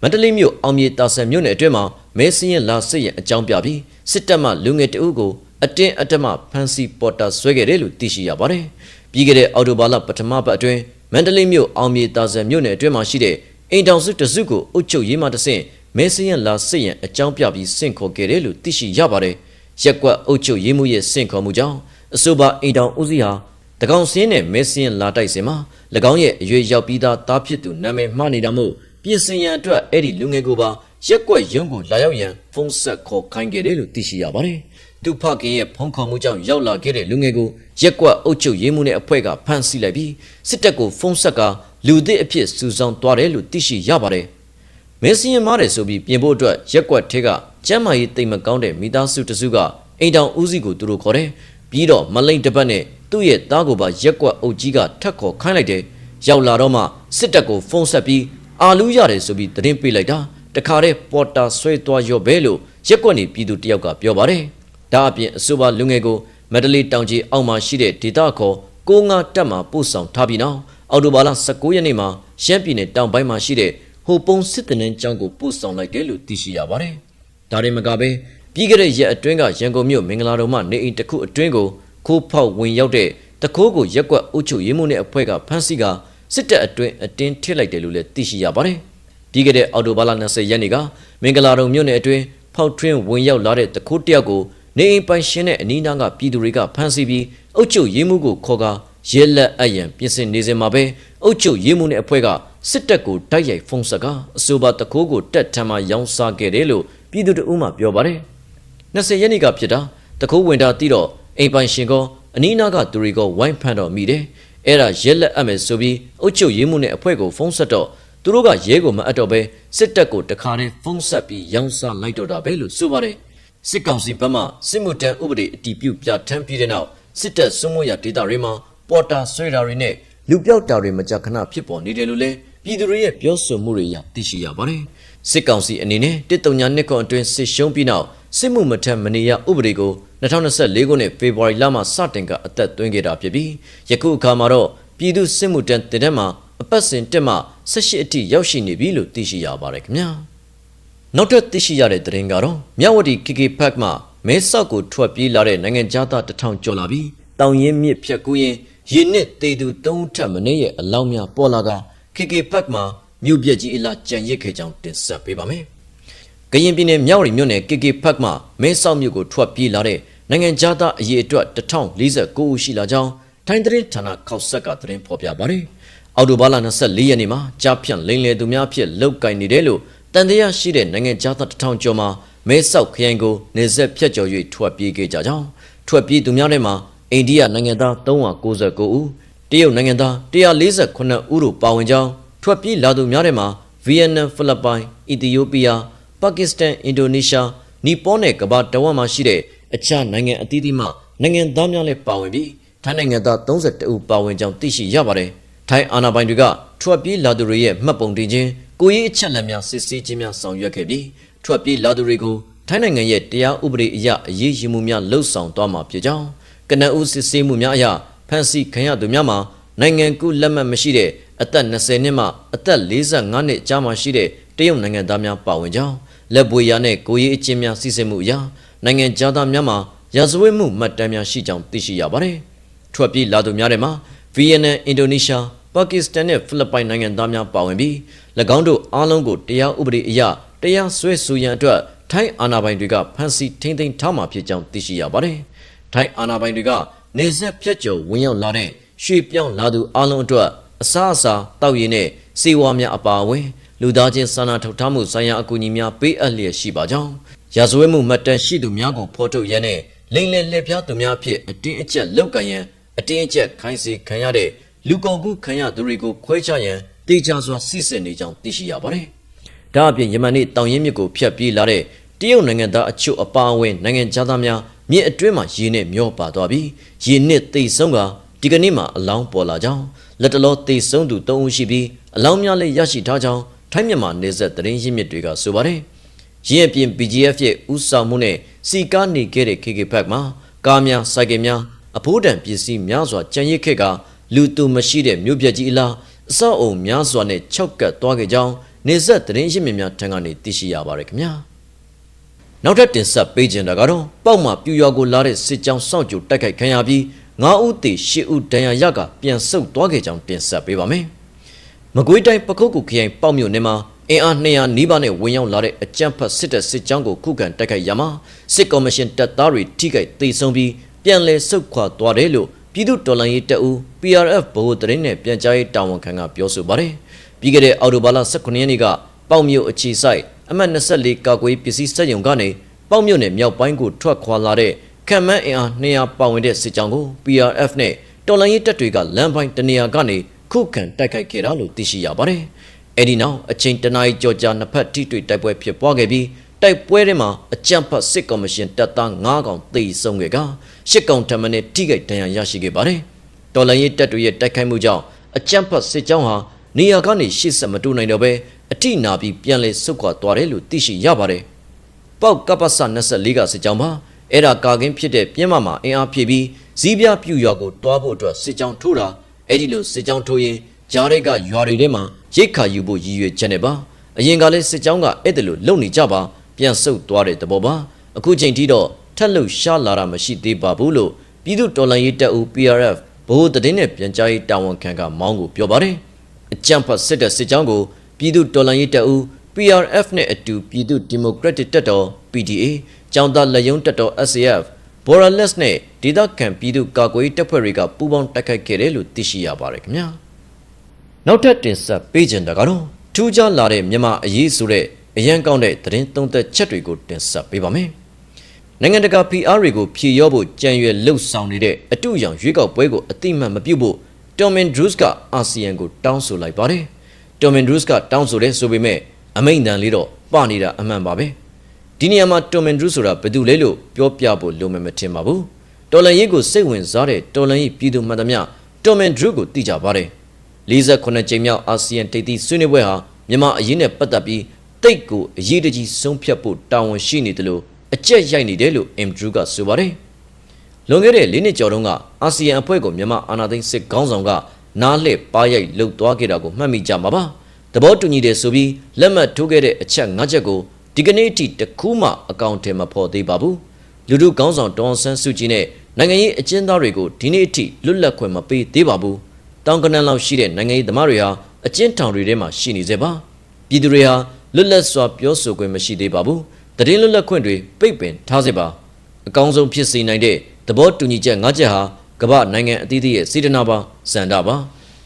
မန္တလေးမြို့အောင်မြေတာဆန်မြို့နယ်အတွင်းမှာမဲစင်းရင်လာစစ်ရင်အကြောင်းပြပြီးစစ်တပ်မှလူငယ်တအုပ်ကို အတင်းအဓမ္မဖမ်းဆီးပေါ်တာဆွဲခဲ့တယ်လို့သိရှိရပါတယ်။ပြီးခဲ့တဲ့အော်တိုဘာလပထမပတ်အတွင်းမန္တလေးမြို့အောင်မြေတာဆန်မြို့နယ်အတွင်းမှာရှိတဲ့အိမ်တောင်စုတစုကိုအုပ်ချုပ်ရေးမှတဆင့်မဲစရင်လာစစ်ရင်အကြောင်းပြပြီးစင့်ခေါ်ခဲ့တယ်လို့သိရှိရပါတယ်။ရက်ကွက်အုပ်ချုပ်ရေးမှုရဲ့စင့်ခေါ်မှုကြောင့်အဆိုပါအိမ်တောင်ဦးစီးဟာတကောင်စင်းနဲ့မဲစင်းလာတိုက်စင်မှာ၎င်းရဲ့အရွယ်ရောက်ပြီးသားသားဖြစ်သူနာမည်မှားနေတာမို့ပြင်ဆင်ရန်အတွက်အဲ့ဒီလူငယ်ကိုပါရက်ကွက်ရုံးကိုလာရောက်ရန်ဖုန်းဆက်ခေါ်ခိုင်းခဲ့တယ်လို့သိရှိရပါတယ်။ သူဖခင်ရဲ့ဖုန်းခေါ်မှုကြောင့်ရောက်လာခဲ့တဲ့လူငယ်ကိုရက်ကွက်အုပ်ချုပ်ရေးမှုနဲ့အဖွဲ့ကဖမ်းဆီးလိုက်ပြီးစစ်တပ်ကိုဖုန်းဆက်ကလူသစ်အဖြစ်စူဆောင်းသွားတယ်လို့သိရှိရပါတယ်။မဲစင်းမားတယ်ဆိုပြီးပြင်ဖို့အတွက်ရက်ကွက်ထဲကကျမ်းမာရေးတိမ်မကောင်းတဲ့မိသားစုတစုကအိမ်တောင်ဦးစီးကိုသူတို့ခေါ်တယ်။ပြီးတော့မလိမ့်တစ်ပတ်နဲ့သူ့ရဲ့သားကိုပါရက်ကွက်အုပ်ကြီးကထက်ခေါ်ခိုင်းလိုက်တယ်။ရောက်လာတော့မှစစ်တပ်ကိုဖုန်းဆက်ပြီးအာလူရတယ်ဆိုပြီးသတင်းပေးလိုက်တာတခါတည်းပေါ်တာဆွဲသွားရော့ပဲလို့ရက်ကွက်နေပြည်သူတယောက်ကပြောပါတယ်။ ဒါအပြင်အဆိုပါလူငယ်ကိုမက်ဒလီတောင်ကြီးအောက်မှာရှိတဲ့ဒေသခေါ်ကိုငါတက်မှာပို့ဆောင်ထားပြီးနောက်အော်တိုဘာလ19ရက်နေ့မှာရှမ်းပြည်နယ်တောင်ပိုင်းမှာရှိတဲ့ဟိုပုံစစ်တနန်းကျောင်းကိုပို့ဆောင်လိုက်တယ်လို့သိရှိရပါတယ်။ဒါရင်မကပဲပြီးခဲ့တဲ့ရက်အတွင်းကရန်ကုန်မြို့မင်္ဂလာတော်မှနေအိမ်တစ်ခုအတွင်းကိုခိုးဖောက်ဝင်ရောက်တဲ့တခိုးကိုရက်ကွက်အုပ်ချုပ်ရေးမှုနဲ့အဖွဲ့ကဖမ်းဆီးကစစ်တပ်အတွင်းအတင်းထစ်လိုက်တယ်လို့လည်းသိရှိရပါတယ်။ပြီးခဲ့တဲ့အော်တိုဘာလ20ရက်နေ့ကမင်္ဂလာတော်မြို့နယ်အတွင်းဖောက်ထွင်းဝင်ရောက်လာတဲ့တခိုးတယောက်ကို နေအိမ်ပိုင်ရှင်တဲ့အနီးနားကပြည်သူတွေကဖမ်းဆီးပြီးအုပ်ချုပ်ရေးမှုကိုခေါ်ကာရဲလက်အယံပြင်ဆင်နေစဉ်မှာပဲအုပ်ချုပ်ရေးမှုနဲ့အဖွဲ့ကစစ်တပ်ကိုတိုက်ရိုက်ဖုံးဆက်ကအဆိုပါတခိုးကိုတက်ထမ်းမှရောင်းစားခဲ့တယ်လို့ပြည်သူတို့မှပြောပါတယ်။20ရက်နေ့ကဖြစ်တာတခိုးဝင်တာတိတော့အိမ်ပိုင်ရှင်ကအနီးနားကသူတွေကဝိုင်းဖန်တော့မိတယ်။အဲ့ဒါရဲလက်အပ်မယ်ဆိုပြီးအုပ်ချုပ်ရေးမှုနဲ့အဖွဲ့ကိုဖုံးဆက်တော့သူတို့ကရဲကိုမအပ်တော့ပဲစစ်တပ်ကိုတခါတည်းဖုံးဆက်ပြီးရောင်းစားလိုက်တော့တာပဲလို့ဆိုပါတယ်။ စစ်ကောင်စီဘက်မှစစ်မှုတန်းဥပဒေအတည်ပြုပြဋ္ဌာန်းပြီးတဲ့နောက်စစ်တပ်စွမှုရဒေတာတွေမှာပေါ်တာဆွဲတာတွေနဲ့လူပြောက်တာတွေမကြခဏဖြစ်ပေါ်နေတယ်လို့လည်းပြည်သူတွေရဲ့ပြောဆိုမှုတွေအရသိရှိရပါတယ်။စစ်ကောင်စီအနေနဲ့တစ်တုံညာနှစ်ခွန်အတွင်းစစ်ရှုံးပြီးနောက်စစ်မှုမထက်မနေရဥပဒေကို2024ခုနှစ်ဖေဖော်ဝါရီလမှာစတင်ကအသက်သွင်းခဲ့တာဖြစ်ပြီးယခုအခါမှာတော့ပြည်သူစစ်မှုတန်းတင်တဲ့မှာအပတ်စဉ်တက်မှ18အထိရောက်ရှိနေပြီလို့သိရှိရပါတယ်ခင်ဗျာ။ နောက်ထပ်သိရှိရတဲ့သတင်းကတော့မြဝတီ KK Park မှာမဲဆောက်ကိုထွက်ပြေးလာတဲ့နိုင်ငံသားတထောင်ကျော်လာပြီးတောင်ရင်မြစ်ဖြတ်ကူးရင်ရင်းနှစ်တေသူသုံးထပ်မနေ့ရဲ့အလောင်းများပေါ်လာက KK Park မှာမြို့ပြက်ကြီးအလားကြံရစ်ခဲ့ကြောင်းတင်ဆက်ပေးပါမယ်။ကရင်ပြည်နယ်မြောက်ရီမြို့နယ် KK Park မှာမဲဆောက်မြို့ကိုထွက်ပြေးလာတဲ့နိုင်ငံသားအရေးအတွက်1049ဦးရှိလာကြောင်းထိုင်းသတင်းဌာနခောက်ဆက်ကသတင်းဖော်ပြပါတယ်။အော်တိုဘာလ24ရက်နေ့မှာကြားဖြန့်လိန်လေသူများဖြစ်လောက်ကင်နေတယ်လို့ တန်တရားရှိတဲ့နိုင်ငံသားတထောင်ကျော်မှာမဲဆောက်ခရိုင်ကိုနေဆက်ဖြတ်ကျော်၍ထွက်ပြေးခဲ့ကြကြောင်းထွက်ပြေးသူများထဲမှာအိန္ဒိယနိုင်ငံသား399ဦးတရုတ်နိုင်ငံသား148ဦးတို့ပါဝင်ကြောင်းထွက်ပြေးလာသူများထဲမှာဗီယက်နမ်ဖိလစ်ပိုင်အီသီယိုးပီးယားပါကစ္စတန်အင်ဒိုနီးရှားနီပေါနဲ့ကမ္ဘာတဝက်မှာရှိတဲ့အခြားနိုင်ငံအသီးသီးမှနိုင်ငံသားများလည်းပါဝင်ပြီးထိုင်းနိုင်ငံသား32ဦးပါဝင်ကြောင်းသိရှိရပါတယ်ထိုင်းအာဏာပိုင်တွေကထွက်ပြေးလာသူတွေရဲ့မှတ်ပုံတင်ခြင်း ကိုရေးအချက်လက်များစစ်ဆေးခြင်းများဆောင်ရွက်ခဲ့ပြီးထွက်ပြေးလာသူတွေကိုထိုင်းနိုင်ငံရဲ့တရားဥပဒေအရအရေးယူမှုများလှုပ်ဆောင်သွားမှာဖြစ်ကြောင်းကနအူးစစ်ဆေးမှုများအရဖန်စီခံရသူများမှာနိုင်ငံကူးလက်မှတ်မရှိတဲ့အသက်20နှစ်မှအသက်45နှစ်ကြားမှာရှိတဲ့တရုတ်နိုင်ငံသားများပါဝင်ကြောင်းလက်ပွေရနဲ့ကိုရေးအချင်းများစီစစ်မှုအရနိုင်ငံသားများမှာရာဇဝတ်မှုမှတ်တမ်းများရှိကြောင်းသိရှိရပါတယ်။ထွက်ပြေးလာသူများထဲမှာဗီယက်နမ်အင်ဒိုနီးရှား ပါကစ္စတန်နဲ့ဖိလစ်ပိုင်နိုင်ငံသားများပါဝင်ပြီး၎င်းတို့အားလုံးကိုတရားဥပဒေအရတရားစွဲဆိုရန်အတွက်ထိုင်းအာဏာပိုင်တွေကဖမ်းဆီးထိန်းသိမ်းထားမှာဖြစ်ကြောင်းသိရှိရပါတယ်။ထိုင်းအာဏာပိုင်တွေကနေဆက်ဖြတ်ကျော်ဝင်ရောက်လာတဲ့ရွှေပြောင်းလာသူအားလုံးအတွက်အစားအစာတောက်ရည်နဲ့စေဝါများအပါအဝင်လူသားချင်းစာနာထောက်ထားမှုဆိုင်ရာအကူအညီများပေးအပ်လျက်ရှိပါကြောင်းရာဇဝတ်မှုမှတ်တမ်းရှိသူများကိုဖော်ထုတ်ရန်နဲ့လိမ်လည်လက်ပြားသူများဖြင့်အတင်းအကျပ်လောက်ကန်ရန်အတင်းအကျပ်ခိုင်းစေခံရတဲ့ လူကုန်ကူးခံရသူတွေကိုခွဲခြားရန်တေချာစွာစစ်ဆင်နေကြောင်းသိရှိရပါတယ်။ဒါအပြင်ယမန်နေ့တောင်ရင်မြစ်ကိုဖျက်ပြေးလာတဲ့တရုတ်နိုင်ငံသားအချို့အပါအဝင်နိုင်ငံသားများမြစ်အတွင်းမှာရေနဲ့မျောပါသွားပြီးရေနစ်သိဆုံးကဒီကနေ့မှအလောင်းပေါ်လာကြောင်းလက်တလောသိဆုံးသူ၃ဦးရှိပြီးအလောင်းများလည်းရရှိထားကြောင်းထိုင်းမြန်မာနေဆက်သတင်းရင်းမြစ်တွေကဆိုပါတယ်။ရင်းအပြင် BGF ရဲ့ဥဆောင်မှုနဲ့စီကားနေခဲ့တဲ့ KK Park မှာကားများစိုက်ကယ်များအဖိုးတန်ပစ္စည်းများစွာကြံရစ်ခဲ့က လူသူမရှိတဲ့မြို့ပြကြီးအလားအဆောက်အုံများစွာနဲ့ခြောက်ကပ်သွားခဲ့ကြောင်းနေဆက်သတင်းရင်းမြစ်များထံကနေသိရှိရပါတယ်ခင်ဗျာ။နောက်ထပ်တင်ဆက်ပေးခြင်းတာကတော့ပေါက်မှာပြူရွာကိုလာတဲ့စစ်ကြောင်းစောင့်ကြိုတိုက်ခိုက်ခံရပြီး9ဦးသေ10ဦးဒဏ်ရာရကပြန်ဆုတ်သွားခဲ့ကြောင်းတင်ဆက်ပေးပါမယ်။မကွေးတိုင်းပခုတ်ကူခရိုင်ပေါက်မြို့နယ်မှာအင်အား200နီးပါးနဲ့ဝင်ရောက်လာတဲ့အကြမ်းဖက်စစ်တပ်စစ်ကြောင်းကိုခုခံတိုက်ခိုက်ရမှာစစ်ကော်မရှင်တပ်သားတွေထိခိုက်သိဆုံးပြီးပြန်လည်ဆုတ်ခွာသွားတယ်လို့ ပြည်သူတော်လှန်ရေးတပ်ဦး PRF ဗဟိုသတင်းနဲ့ပြန်ကြားရေးတာဝန်ခံကပြောဆိုပါတယ်။ပြီးခဲ့တဲ့အော်တိုဘာလ18ရက်နေ့ကပေါ့မြို့အခြေဆိုင်အမှတ်24ကာကွယ်ပစ္စည်းစက်ရုံကနေပေါ့မြို့နယ်မြောက်ပိုင်းကိုထွက်ခွာလာတဲ့ခံမန်းအင်အား200ပါဝင်တဲ့စစ်ကြောင်းကို PRF နဲ့တော်လှန်ရေးတပ်တွေကလမ်းပိုင်းတနေရာကနေခုခံတိုက်ခိုက်ခဲ့တာလို့သိရှိရပါတယ်။အဲဒီနောက်အချိန်တနာရီကြော်ကြာနှစ်ဖက်ထိတွေ့တိုက်ပွဲဖြစ်ပွားခဲ့ပြီးတိုက်ပွဲထဲမှာအကြံဖတ်စစ်ကော်မရှင်တပ်သား9កောင်သေဆုံးခဲ့က ရှစ်កောင်ထမနဲ့ထိခိုက်ဒဏ်ရာရရှိခဲ့ပါတယ်။တော်လန်ရေးတပ်တွေရဲ့တိုက်ခိုက်မှုကြောင့်အကြံဖတ်စစ်ကြောင်းဟာနေရာကနေရှေ့ဆက်မတိုးနိုင်တော့ဘဲအထိနာပြီးပြန်လည်ဆုတ်ခွာသွားတယ်လို့သိရှိရပါတယ်။ပေါက်ကပ္ပစ24ကစစ်ကြောင်းပါအဲ့ဒါကာကင်းဖြစ်တဲ့ပြင်းမမှာအင်အားဖြည့်ပြီးဇီးပြပြူရွာကိုတွားဖို့အတွက်စစ်ကြောင်းထိုးတာအဲ့ဒီလိုစစ်ကြောင်းထိုးရင်ကြားတဲ့ကရွာတွေထဲမှာရိတ်ခါယူဖို့ရည်ရွယ်ချက်နဲ့ပါအရင်ကလည်းစစ်ကြောင်းကအဲ့ဒါလိုလုံနေကြပါပြန်ဆုတ်သွားတဲ့သဘောပါအခုချိန်ထိတော့ ထက်လို့ရှားလာတာမရှိသေးပါဘူးလို့ပြည်သူတော်လှန်ရေးတပ်ဦး PRF ဘိုးတည်င်းနဲ့ပြန်ကြားရေးတာဝန်ခံကမောင်းကိုပြောပါတယ်အကြံဖတ်စစ်တဲ့စစ်ကြောင်းကိုပြည်သူတော်လှန်ရေးတပ်ဦး PRF နဲ့အတူပြည်သူဒီမိုကရက်တစ်တပ်တော် PDA ကျောင်းသားလက်ယုံတပ်တော် SAF Borderless နဲ့ဒေသခံပြည်သူကာကွယ်ရေးတပ်ဖွဲ့တွေကပူးပေါင်းတိုက်ခိုက်ခဲ့တယ်လို့သိရှိရပါတယ်ခင်ဗျာနောက်ထပ်တင်ဆက်ပေးခြင်းတကတော့ထူးခြားလာတဲ့မြန်မာအရေးဆိုတဲ့အရန်ကောင်းတဲ့သတင်းသုံးသက်ချက်တွေကိုတင်ဆက်ပေးပါမယ် နိုင်ငံတကာ PR တွေကိုဖြည့်ရောဖို့ကြံရွယ်လှုပ်ဆောင်နေတဲ့အတူရောင်ရွေးကောက်ပွဲကိုအတိမတ်မပြုတ်ဖို့ Tom Andrews ကအာဆီယံကိုတောင်းဆိုလိုက်ပါတယ်။ Tom Andrews ကတောင်းဆိုတဲ့ဆိုပေမဲ့အမိန့်တန်လေးတော့ပနေတာအမှန်ပါပဲ။ဒီနေရာမှာ Tom Andrews ဆိုတာဘယ်သူလဲလို့ပြောပြဖို့လိုမယ်မထင်ပါဘူး။တော်လန်ရေးကိုစိတ်ဝင်စားတဲ့တော်လန်ရေးပြည်သူမှန်သမျှ Tom Andrews ကိုသိကြပါတယ်။48ကြိမ်မြောက်အာဆီယံထိပ်သီးဆွေးနွေးပွဲဟာမြန်မာအရေးနဲ့ပတ်သက်ပြီးတိတ်ကိုအရေးတကြီးဆုံးဖြတ်ဖို့တာဝန်ရှိနေတယ်လို့အ ကြက်ရိုက်နေတယ်လို့ Andrew ကဆိုပါတယ်။လွန်ခဲ့တဲ့၄နှစ်ကျော်တုန်းကအာဆီယံအဖွဲ့ကိုမြန်မာအာဏာသိမ်းစစ်ခေါင်းဆောင်ကနားလှည့်ပါရိုက်လှုပ်သွားခဲ့တာကိုမှတ်မိကြမှာပါ။သဘောတူညီတယ်ဆိုပြီးလက်မှတ်ထိုးခဲ့တဲ့အချက်၅ချက်ကိုဒီကနေ့အထိတခုမှအကောင့်ထဲမဖော်သေးပါဘူး။လူထုခေါင်းဆောင်ဒေါန်ဆန်းစုကြည်နဲ့နိုင်ငံရေးအကျဉ်းသားတွေကိုဒီနေ့အထိလွတ်လပ်ခွင့်မပေးသေးပါဘူး။တောင်ကနန်လောက်ရှိတဲ့နိုင်ငံရေးသမားတွေဟာအကျဉ်းထောင်တွေထဲမှာရှိနေစေပါ။ပြည်သူတွေဟာလွတ်လပ်စွာပြောဆိုခွင့်မရှိသေးပါဘူး။ တည်င်းလွတ်လပ်ခွင့်တွေပိတ်ပင်ထားစေပါ။အကောင်းဆုံးဖြစ်စေနိုင်တဲ့သဘောတူညီချက်၅ချက်ဟာကမ္ဘာနိုင်ငံအသီးသီးရဲ့စေတနာပါစန္ဒပါ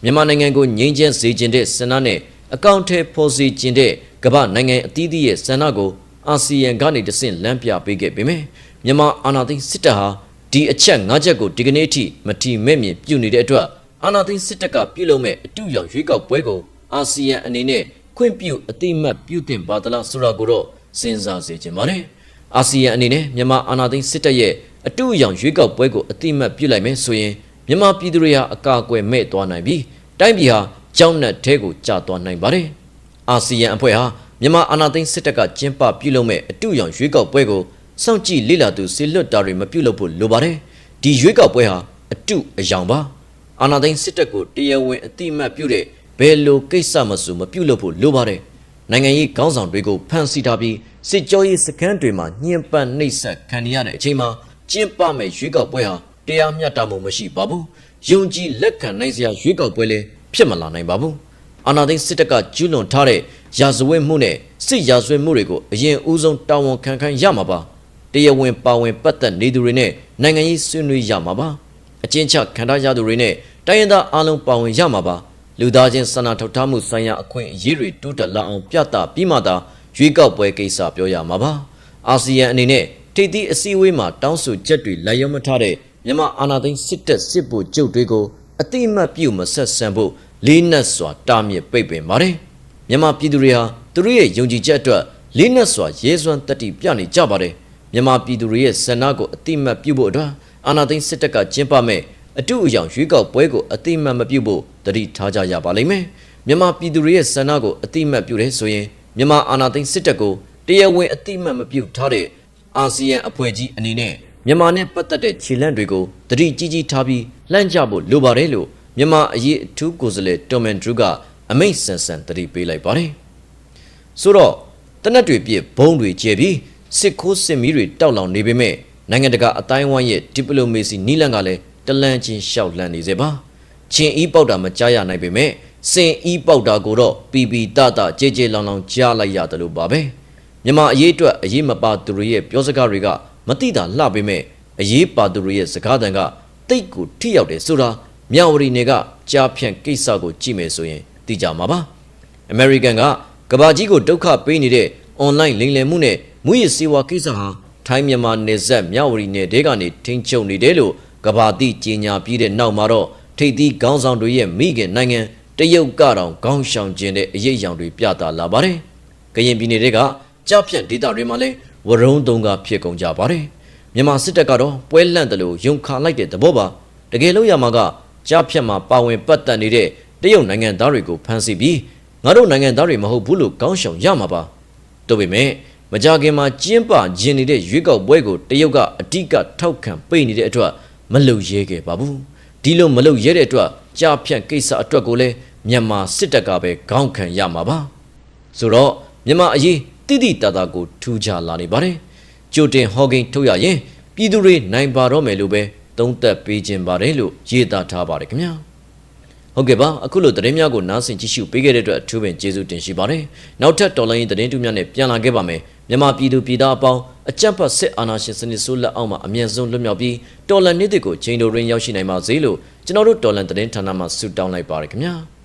မြန်မာနိုင်ငံကိုငြိမ်းချမ်းစေခြင်းတဲ့စန္ဒနဲ့အကောင့်ထဲပေါ်စီခြင်းတဲ့ကမ္ဘာနိုင်ငံအသီးသီးရဲ့စန္ဒကိုအာဆီယံကနေတဆင့်လမ်းပြပေးခဲ့ပေမယ့်မြန်မာအာဏာသိမ်းစစ်တပ်ဟာဒီအချက်၅ချက်ကိုဒီကနေ့အထိမထီမဲ့မြင်ပြုနေတဲ့အတွက်အာဏာသိမ်းစစ်တပ်ကပြုလုပ်မဲ့အတူရောင်ရွေးကောက်ပွဲကိုအာဆီယံအနေနဲ့ခွင့်ပြုအတိမတ်ပြုတင်ပါသလားဆိုတာကိုတော့ စဉ်းစားစေချင်ပါတယ်။အာဆီယံအနေနဲ့မြန်မာအာဏာသိမ်းစစ်တပ်ရဲ့အတူအယောင်ရွေးကောက်ပွဲကိုအတိမတ်ပြုလိုက်မယ်ဆိုရင်မြန်မာပြည်သူတွေဟာအကာအကွယ်မဲ့သွားနိုင်ပြီးတိုင်းပြည်ဟာကြောက်နှက်ထဲကိုကျသွားနိုင်ပါတယ်။အာဆီယံအဖွဲ့ဟာမြန်မာအာဏာသိမ်းစစ်တပ်ကကျင်းပပြုလုပ်မဲ့အတူအယောင်ရွေးကောက်ပွဲကိုစောင့်ကြည့်လေ့လာသူစေလွတ်တာတွေမပြုလုပ်ဖို့လိုပါတယ်။ဒီရွေးကောက်ပွဲဟာအတူအယောင်ပါ။အာဏာသိမ်းစစ်တပ်ကိုတရားဝင်အတိမတ်ပြုတဲ့ဘယ်လိုကိစ္စမဆိုမပြုလုပ်ဖို့လိုပါတယ်။ နိုင်ငံရေးခေါင်းဆောင်တွေကိုဖမ်းဆီးထားပြီးစစ်ကြောရေးစခန်းတွေမှာညှဉ်းပန်းနှိပ်စက်ခံရတဲ့အချိန်မှာကျင်းပမဲ့ရွေးကောက်ပွဲဟာတရားမျှတမှုမရှိပါဘူး။ယုံကြည်လက်ခံနိုင်စရာရွေးကောက်ပွဲလည်းဖြစ်မလာနိုင်ပါဘူး။အာဏာသိမ်းစစ်တပ်ကကျူးလွန်ထားတဲ့ရာဇဝတ်မှုနဲ့စစ်ရာဇဝတ်မှုတွေကိုအရင်ဦးဆုံးတာဝန်ခံခံရမှာပါ။တရားဝင်ပါဝင်ပတ်သက်နေသူတွေနဲ့နိုင်ငံရေးဆွေးနွေးရမှာပါ။အကျဉ်းချခံထားရသူတွေနဲ့တိုင်းရင်းသားအလုံးပါဝင်ရမှာပါ။ လူသားချင်းစာနာထောက်ထားမှုဆိုင်ရာအခွင့်အရေးတွေတိုးတက်လာအောင်ပြသပြီးမှသာရွေးကောက်ပွဲကိစ္စပြောရမှာပါ။အာဆီယံအနေနဲ့ထိပ်သီးအစည်းအဝေးမှာတောင်းဆိုချက်တွေလိုက်ရောက်မထားတဲ့မြန်မာအာဏာသိမ်းစစ်တပ်စစ်ဗိုလ်ချုပ်တွေကိုအတိမတ်ပြုမဆက်ဆံဖို့လေးနက်စွာတားမြစ်ပိတ်ပင်ပါတယ်။မြန်မာပြည်သူတွေဟာသူတို့ရဲ့ယုံကြည်ချက်အတွက်လေးနက်စွာရဲစွမ်းတတိပြနေကြပါတယ်။မြန်မာပြည်သူတွေရဲ့ဆန္ဒကိုအတိမတ်ပြုဖို့အတွက်အာဏာသိမ်းစစ်တပ်ကကျင်းပမဲ့ အတူအယောင်ရွေးကောက်ပွဲကိုအတိမတ်မပြုဖို့တတိထားကြရပါလိမ့်မယ်။မြန်မာပြည်သူတွေရဲ့ဆန္ဒကိုအတိမတ်ပြုတယ်ဆိုရင်မြန်မာအာဏာသိမ်းစစ်တပ်ကိုတရားဝင်အတိမတ်မပြုထားတဲ့အာဆီယံအဖွဲ့ကြီးအနေနဲ့မြန်မာနဲ့ပတ်သက်တဲ့ခြေလှမ်းတွေကိုတတိကြီးကြီးထားပြီးလှမ်းကြဖို့လိုပါတယ်လို့မြန်မာအရေးအထူးကိုယ်စားလှယ်တော်မန်ဒရူကအမိတ်ဆန်ဆန်တတိပေးလိုက်ပါတယ်။ဆိုတော့တနက်တွေပြည့်ဘုံတွေကျဲပြီးစစ်ခိုးစစ်မီးတွေတောက်လောင်နေပေမဲ့နိုင်ငံတကာအတိုင်းအဝိုင်းရဲ့ဒီပလိုမေစီနီလန်ကလည်း တလန့်ချင်းရှောက်လန့်နေစေပါ။ချင်းအီးပေါက်တာမကြားရနိုင်ပေမဲ့စင်အီးပေါက်တာကိုတော့ပီပီတတကြေကြေလောင်လောင်ကြားလိုက်ရတယ်လို့ပါပဲ။မြန်မာအရေးအတွက်အရေးမပါသူတွေရဲ့ပြောစကားတွေကမတိတာလှပေမဲ့အရေးပါသူတွေရဲ့စကားတန်ကဘတိတ်ကိုထိရောက်တယ်ဆိုတာမြဝတီနယ်ကကြားဖြန့်ကိစ္စကိုကြည့်မယ်ဆိုရင်သိကြမှာပါ။ American ကကဘာကြီးကိုဒုက္ခပေးနေတဲ့ online လိမ်လည်မှုနဲ့မူရစ်စေဝါကိစ္စဟာထိုင်းမြန်မာနယ်စပ်မြဝတီနယ်တဲကနေထိန်းချုပ်နေတယ်လို့ ကဘာတိကြေညာပြီးတဲ့နောက်မှာတော့ထိပ်သီးခေါင်းဆောင်တွေရဲ့မိခင်နိုင်ငံတရုတ်ကတောင်ခေါင်းဆောင်ခြင်းတဲ့အရေးအယောင်တွေပြသလာပါတယ်။ကရင်ပြည်နယ်တွေကကြားဖြန့်ဒေသတွေမှာလည်းဝရုံးတုံးကဖြစ်ကုန်ကြပါတယ်။မြန်မာစစ်တပ်ကတော့ပွဲလန့်တယ်လို့ယုံခါလိုက်တဲ့သဘောပါ။တကယ်လို့ရမှာကကြားဖြန့်မှာပါဝင်ပတ်သက်နေတဲ့တရုတ်နိုင်ငံသားတွေကိုဖမ်းဆီးပြီးငါတို့နိုင်ငံသားတွေမဟုတ်ဘူးလို့ကောင်းရှောင်ရမှာပါ။တို့ပေမဲ့မကြခင်မှာကျင်းပကျင်နေတဲ့ရွေးကောက်ပွဲကိုတရုတ်ကအတိကထောက်ခံပေးနေတဲ့အတွက် မလုံရဲခဲ့ပါဘူး။ဒီလိုမလုံရဲတဲ့အတွက်ကြားဖြန့်ကိစ္စအတွက်ကိုလည်းမြန်မာစစ်တပ်ကပဲခေါင်းခံရမှာပါ။ဆိုတော့မြန်မာအရေးတိတိတသာကိုထူးခြားလာနေပါတယ်။ကြိုတင်ဟော်ဂိန်ထုတ်ရရင်ပြည်သူတွေနိုင်ပါတော့မယ်လို့ပဲသုံးသပ်ပေးခြင်းပါတယ်လို့ရေးသားထားပါတယ်ခင်ဗျာ။ဟုတ်ကဲ့ပါအခုလိုသတင်းများကိုနားဆင်ကြည့်ရှုပေးခဲ့တဲ့အတွက်အထူးပင်ကျေးဇူးတင်ရှိပါတယ်။နောက်ထပ်တော်လိုင်းရင်သတင်းတူးများနဲ့ပြန်လာခဲ့ပါမယ်။မြန်မာပြည်သူပြည်သားအပေါင်း အကြံဖတ်စစ်အာဏာရှင်စနစ်ဆိုးလက်အောက်မှာအမြင့်ဆုံးလွတ်မြောက်ပြီးတော်လန်နေ့တွေကိုချိန်တိုရင်းရောက်ရှိနိုင်ပါစေလို့ကျွန်တော်တို့တော်လန်သတင်းဌာနမှဆုတောင်းလိုက်ပါရခင်ဗျာ။